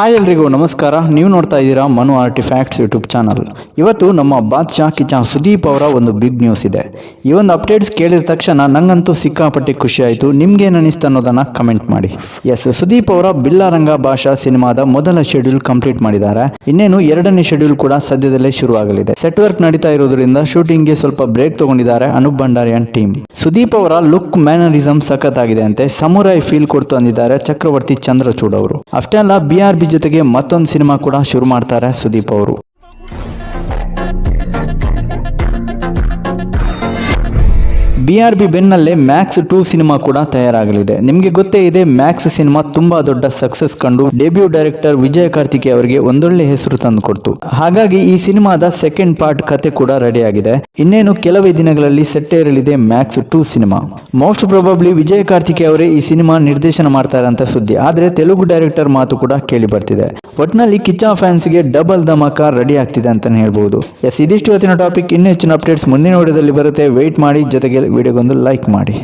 Hi ಎಲ್ರಿಗೂ, ನಮಸ್ಕಾರ. ನೀವು ನೋಡ್ತಾ ಇದ್ದೀರಾ ಮನು ಆರ್ಟಿಫ್ಯಾಕ್ಟ್ಸ್ ಯೂಟ್ಯೂಬ್ ಚಾನಲ್. ಇವತ್ತು ನಮ್ಮ ಬಾದ್ಶಾ ಕಿಚಾ ಸುದೀಪ್ ಅವರ ಒಂದು ಬಿಗ್ ನ್ಯೂಸ್ ಇದೆ. ಈ ಒಂದು ಅಪ್ಡೇಟ್ಸ್ ಕೇಳಿದ ತಕ್ಷಣ ನಂಗಂತೂ ಸಿಕ್ಕಾಪಟ್ಟೆ ಖುಷಿ ಆಯಿತು. ನಿಮ್ಗೇನು ಅನಿಸ್ತು ಅನ್ನೋದನ್ನ ಕಮೆಂಟ್ ಮಾಡಿ. ಎಸ್ ಸುದೀಪ್ ಅವರ ಬಿಲ್ಲಾರಂಗ ಭಾಷಾ ಸಿನಿಮಾದ ಮೊದಲ ಶೆಡ್ಯೂಲ್ ಕಂಪ್ಲೀಟ್ ಮಾಡಿದ್ದಾರೆ. ಇನ್ನೇನು ಎರಡನೇ ಶೆಡ್ಯೂಲ್ ಕೂಡ ಸದ್ಯದಲ್ಲೇ ಶುರುವಾಗಲಿದೆ. ಸೆಟ್ ವರ್ಕ್ ನಡೀತಾ ಇರೋದ್ರಿಂದ ಶೂಟಿಂಗ್ಗೆ ಸ್ವಲ್ಪ ಬ್ರೇಕ್ ತಗೊಂಡಿದ್ದಾರೆ ಅನೂಪ್ ಭಂಡಾರಿಯನ್ ಟೀಮ್ ಸುದೀಪ್ ಅವರ ಲುಕ್ ಮ್ಯಾನರಿಸಮ್ ಸಖತ್ ಆಗಿದೆ ಅಂತೆ. ಸಮುರಾಯ್ ಫೀಲ್ ಕೊಡ್ತು ಅಂದಿದ್ದಾರೆ ಚಕ್ರವರ್ತಿ ಚಂದ್ರಚೂಡ್ ಅವರು. ಅಷ್ಟೇ ಅಲ್ಲ ಬಿ ಆರ್ ಬಿ ಜೊತೆಗೆ ಮತ್ತೊಂದು ಸಿನಿಮಾ ಕೂಡ ಶುರು ಮಾಡ್ತಾರೆ ಸುದೀಪ್ ಅವರು. ಬಿ ಆರ್ ಬಿ ಬೆನ್ನಲ್ಲೇ ಮ್ಯಾಕ್ಸ್ ಟೂ ಸಿನಿಮಾ ಕೂಡ ತಯಾರಾಗಲಿದೆ. ನಿಮಗೆ ಗೊತ್ತೇ ಇದೆ ಮ್ಯಾಕ್ಸ್ ಸಿನಿಮಾ ತುಂಬಾ ದೊಡ್ಡ ಸಕ್ಸಸ್ ಕಂಡು ಡೆಬ್ಯೂ ಡೈರೆಕ್ಟರ್ ವಿಜಯ ಕಾರ್ತಿಕೇ ಅವರಿಗೆ ಒಂದೊಳ್ಳೆ ಹೆಸರು ತಂದುಕೊಡ್ತು ಹಾಗಾಗಿ ಈ ಸಿನಿಮಾದ ಸೆಕೆಂಡ್ ಪಾರ್ಟ್ ಕತೆ ಕೂಡ ರೆಡಿ ಆಗಿದೆ. ಇನ್ನೇನು ಕೆಲವೇ ದಿನಗಳಲ್ಲಿ ಸೆಟ್ಟೇರಲಿದೆ Max two cinema. Most probably Vijay Karthikeya ಅವರೇ ಈ ಸಿನಿಮಾ ನಿರ್ದೇಶನ ಮಾಡ್ತಾರೆ ಅಂತ ಸುದ್ದಿ. ಆದ್ರೆ ತೆಲುಗು ಡೈರೆಕ್ಟರ್ ಮಾತು ಕೂಡ ಕೇಳಿ ಬರ್ತಿದೆ. ಒಟ್ನಲ್ಲಿ ಕಿಚ್ಚ ಫ್ಯಾನ್ಸ್ಗೆ ಡಬಲ್ ಧಮಾಕ ರೆಡಿ ಆಗ್ತಿದೆ ಅಂತಾನೆ ಹೇಳ್ಬಹುದು ಎಸ್ ಇದಿಷ್ಟು ಇವತ್ತಿನ ಟಾಪಿಕ್ ಇನ್ನೂ ಹೆಚ್ಚಿನ ಅಪ್ಡೇಟ್ಸ್ ಮುಂದಿನ ವಿಡಿಯೋದಲ್ಲಿ ಬರುತ್ತೆ. ವೇಟ್ ಮಾಡಿ, ಜೊತೆಗೆ ವಿಡಿಯೋಗೊಂದು ಲೈಕ್ ಮಾಡಿ.